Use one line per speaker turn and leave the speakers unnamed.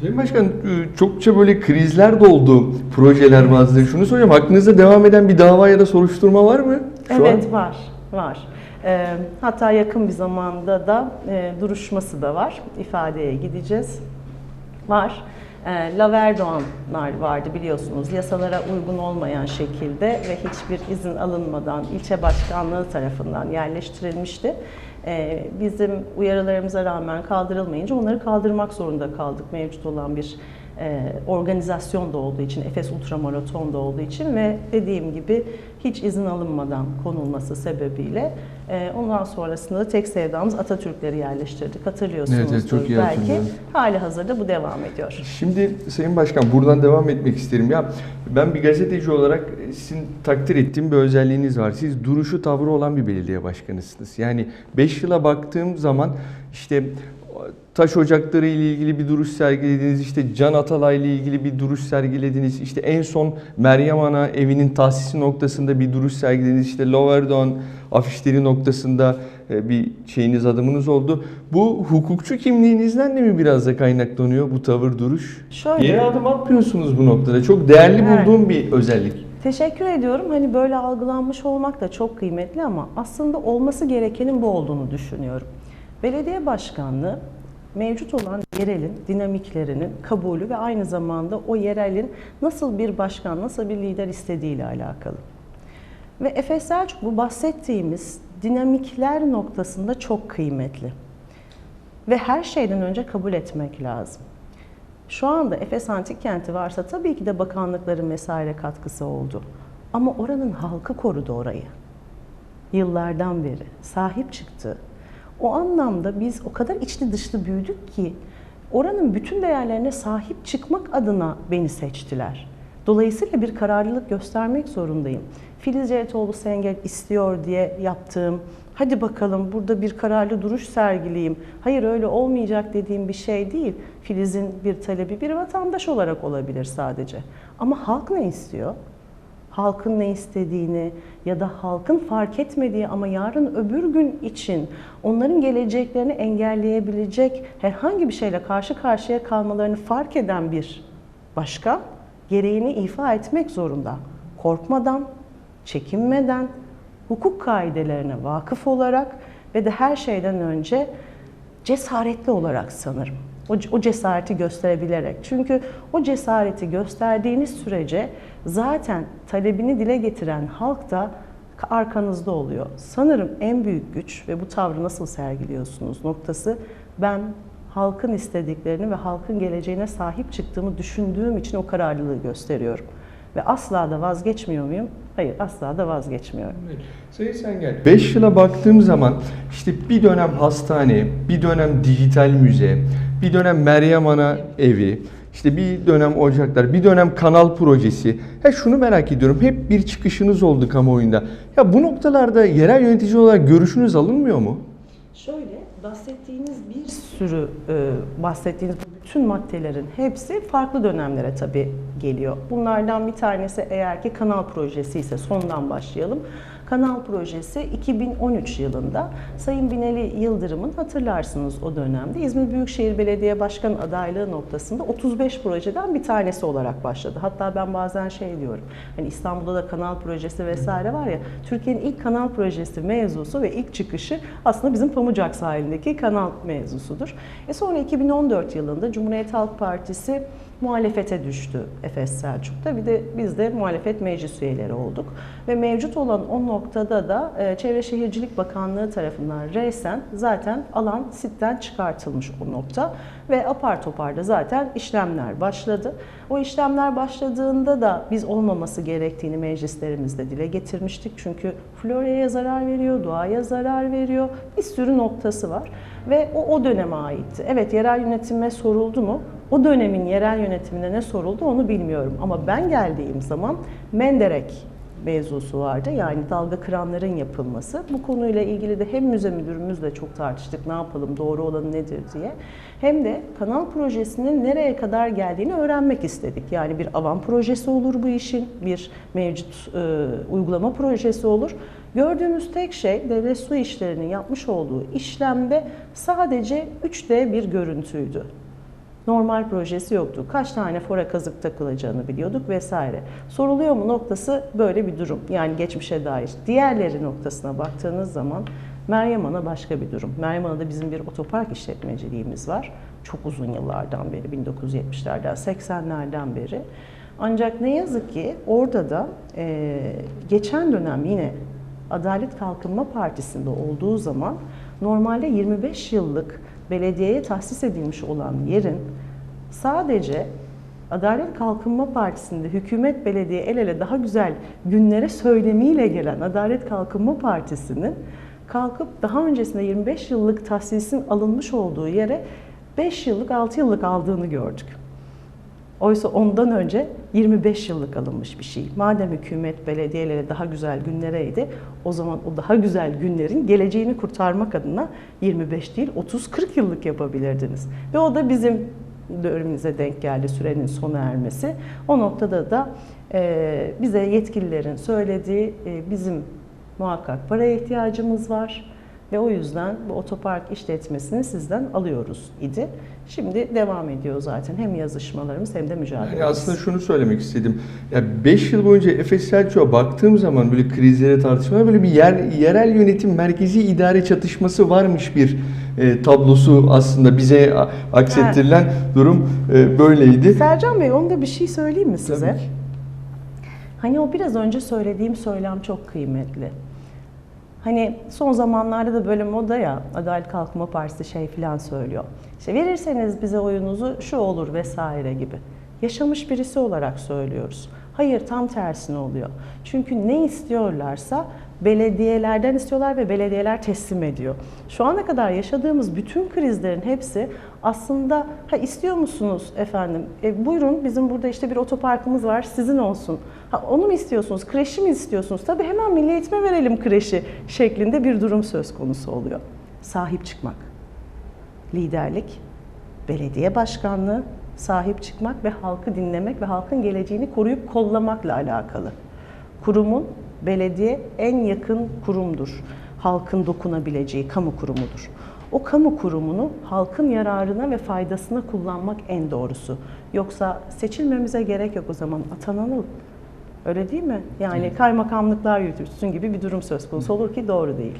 Sayın Başkan e, çokça böyle krizler de oldu projeler bazıları. Şunu soracağım aklınızda devam eden bir dava ya da soruşturma var mı? Şu
evet
an?
var, var. Ee, hatta yakın bir zamanda da e, duruşması da var. İfadeye gideceğiz. Var. E, Laverdoğanlar vardı biliyorsunuz. Yasalara uygun olmayan şekilde ve hiçbir izin alınmadan ilçe başkanlığı tarafından yerleştirilmişti. E, bizim uyarılarımıza rağmen kaldırılmayınca onları kaldırmak zorunda kaldık. Mevcut olan bir e, organizasyon da olduğu için, Efes Ultramaraton da olduğu için ve dediğim gibi hiç izin alınmadan konulması sebebiyle e, ondan sonrasında da tek sevdamız Atatürkleri yerleştirdik. Hatırlıyorsunuz
Evet, evet, çok iyi
belki. Hali hazırda bu devam ediyor.
Şimdi Sayın Başkan buradan devam etmek isterim. Ya ben bir gazeteci olarak sizin takdir ettiğim bir özelliğiniz var. Siz duruşu tavrı olan bir belediye başkanısınız. Yani 5 yıla baktığım zaman işte taş ocakları ile ilgili bir duruş sergilediniz. işte Can Atalay ile ilgili bir duruş sergilediniz. İşte en son Meryem Ana evinin tahsisi noktasında bir duruş sergilediniz. İşte Loverdown afişleri noktasında e, bir şeyiniz adımınız oldu. Bu hukukçu kimliğinizden de mi biraz da kaynaklanıyor bu tavır duruş?
Şöyle,
Geri adım atmıyorsunuz bu noktada. Çok değerli
Evet.
bulduğum bir özellik.
Teşekkür ediyorum. Hani böyle algılanmış olmak da çok kıymetli ama aslında olması gerekenin bu olduğunu düşünüyorum. Belediye başkanlığı mevcut olan yerelin dinamiklerinin kabulü ve aynı zamanda o yerelin nasıl bir başkan, nasıl bir lider istediğiyle alakalı. Ve Efes Selçuk bu bahsettiğimiz dinamikler noktasında çok kıymetli. Ve her şeyden önce kabul etmek lazım. Şu anda Efes Antik Kenti varsa tabii ki de bakanlıkların vesaire katkısı oldu. Ama oranın halkı korudu orayı. Yıllardan beri sahip çıktı. O anlamda biz o kadar içli dışlı büyüdük ki oranın bütün değerlerine sahip çıkmak adına beni seçtiler. Dolayısıyla bir kararlılık göstermek zorundayım. Filiz Cevdetoğlu Sengel istiyor diye yaptığım, hadi bakalım burada bir kararlı duruş sergileyeyim, hayır öyle olmayacak dediğim bir şey değil. Filiz'in bir talebi bir vatandaş olarak olabilir sadece. Ama halk ne istiyor? Halkın ne istediğini ya da halkın fark etmediği ama yarın öbür gün için onların geleceklerini engelleyebilecek herhangi bir şeyle karşı karşıya kalmalarını fark eden bir başkan gereğini ifa etmek zorunda. Korkmadan, çekinmeden, hukuk kaidelerine vakıf olarak ve de her şeyden önce cesaretli olarak sanırım. O, o cesareti gösterebilerek. Çünkü o cesareti gösterdiğiniz sürece zaten talebini dile getiren halk da arkanızda oluyor. Sanırım en büyük güç ve bu tavrı nasıl sergiliyorsunuz noktası ben halkın istediklerini ve halkın geleceğine sahip çıktığımı düşündüğüm için o kararlılığı gösteriyorum. Ve asla da vazgeçmiyor muyum? Hayır, asla da vazgeçmiyorum.
Sayın Sengel, 5 yıla baktığım zaman işte bir dönem hastane, bir dönem dijital müze, bir dönem Meryem Ana evi, işte bir dönem ocaklar, bir dönem kanal projesi. Ya şunu merak ediyorum, hep bir çıkışınız oldu kamuoyunda. Ya bu noktalarda yerel yönetici olarak görüşünüz alınmıyor mu?
Şöyle bahsettiğiniz bir sürü e, bahsettiğiniz bütün maddelerin hepsi farklı dönemlere tabii geliyor. Bunlardan bir tanesi eğer ki kanal projesi ise sondan başlayalım. Kanal projesi 2013 yılında Sayın Binali Yıldırım'ın hatırlarsınız o dönemde İzmir Büyükşehir Belediye Başkanı adaylığı noktasında 35 projeden bir tanesi olarak başladı. Hatta ben bazen şey diyorum. Hani İstanbul'da da kanal projesi vesaire var ya. Türkiye'nin ilk kanal projesi mevzusu ve ilk çıkışı aslında bizim Pamucak sahilindeki kanal mevzusudur. E sonra 2014 yılında Cumhuriyet Halk Partisi muhalefete düştü Efes Selçuk'ta. Bir de biz de muhalefet meclis üyeleri olduk. Ve mevcut olan o noktada da e, Çevre Şehircilik Bakanlığı tarafından resen zaten alan sitten çıkartılmış o nokta. Ve apar topar da zaten işlemler başladı. O işlemler başladığında da biz olmaması gerektiğini meclislerimizde dile getirmiştik. Çünkü floraya zarar veriyor, doğaya zarar veriyor. Bir sürü noktası var. Ve o o döneme aitti. Evet yerel yönetime soruldu mu? O dönemin yerel yönetimine ne soruldu onu bilmiyorum. Ama ben geldiğim zaman Menderek mevzusu vardı. Yani dalga kıranların yapılması. Bu konuyla ilgili de hem müze müdürümüzle çok tartıştık ne yapalım doğru olanı nedir diye. Hem de kanal projesinin nereye kadar geldiğini öğrenmek istedik. Yani bir avan projesi olur bu işin, bir mevcut e, uygulama projesi olur. Gördüğümüz tek şey devlet su işlerinin yapmış olduğu işlemde sadece 3D bir görüntüydü. Normal projesi yoktu. Kaç tane fora kazık takılacağını biliyorduk vesaire. Soruluyor mu noktası böyle bir durum. Yani geçmişe dair. Diğerleri noktasına baktığınız zaman Meryem Ana başka bir durum. Meryem Ana'da bizim bir otopark işletmeciliğimiz var. Çok uzun yıllardan beri, 1970'lerden, 80'lerden beri. Ancak ne yazık ki orada da e, geçen dönem yine Adalet Kalkınma Partisi'nde olduğu zaman normalde 25 yıllık belediyeye tahsis edilmiş olan yerin sadece Adalet Kalkınma Partisi'nde hükümet belediye el ele daha güzel günlere söylemiyle gelen Adalet Kalkınma Partisi'nin kalkıp daha öncesinde 25 yıllık tahsisin alınmış olduğu yere 5 yıllık 6 yıllık aldığını gördük. Oysa ondan önce 25 yıllık alınmış bir şey. Madem hükümet belediyelere daha güzel günlereydi, o zaman o daha güzel günlerin geleceğini kurtarmak adına 25 değil 30-40 yıllık yapabilirdiniz. Ve o da bizim dönemimize denk geldi sürenin sona ermesi. O noktada da e, bize yetkililerin söylediği e, bizim muhakkak paraya ihtiyacımız var ve o yüzden bu otopark işletmesini sizden alıyoruz idi. Şimdi devam ediyor zaten hem yazışmalarımız hem de mücadelemiz.
Yani aslında şunu söylemek istedim. Ya 5 yıl boyunca Efes Selçuk'a baktığım zaman böyle krizlere tartışmalara böyle bir yer, yerel yönetim merkezi idare çatışması varmış bir e, tablosu aslında bize aksettirilen durum e, böyleydi.
Sercan Bey onda bir şey söyleyeyim mi size?
Tabii ki.
Hani o biraz önce söylediğim söylem çok kıymetli. Hani son zamanlarda da böyle moda ya Adalet Kalkınma Partisi şey filan söylüyor. İşte verirseniz bize oyunuzu şu olur vesaire gibi. Yaşamış birisi olarak söylüyoruz. Hayır tam tersine oluyor. Çünkü ne istiyorlarsa belediyelerden istiyorlar ve belediyeler teslim ediyor. Şu ana kadar yaşadığımız bütün krizlerin hepsi aslında ha istiyor musunuz efendim? E, buyurun bizim burada işte bir otoparkımız var sizin olsun. Ha, onu mu istiyorsunuz? Kreşi mi istiyorsunuz? Tabii hemen milli eğitime verelim kreşi şeklinde bir durum söz konusu oluyor. Sahip çıkmak, liderlik, belediye başkanlığı, sahip çıkmak ve halkı dinlemek ve halkın geleceğini koruyup kollamakla alakalı. Kurumun belediye en yakın kurumdur. Halkın dokunabileceği kamu kurumudur. O kamu kurumunu halkın yararına ve faydasına kullanmak en doğrusu. Yoksa seçilmemize gerek yok o zaman atanalım. Öyle değil mi? Yani kaymakamlıklar yürütülsün gibi bir durum söz konusu olur ki doğru değil.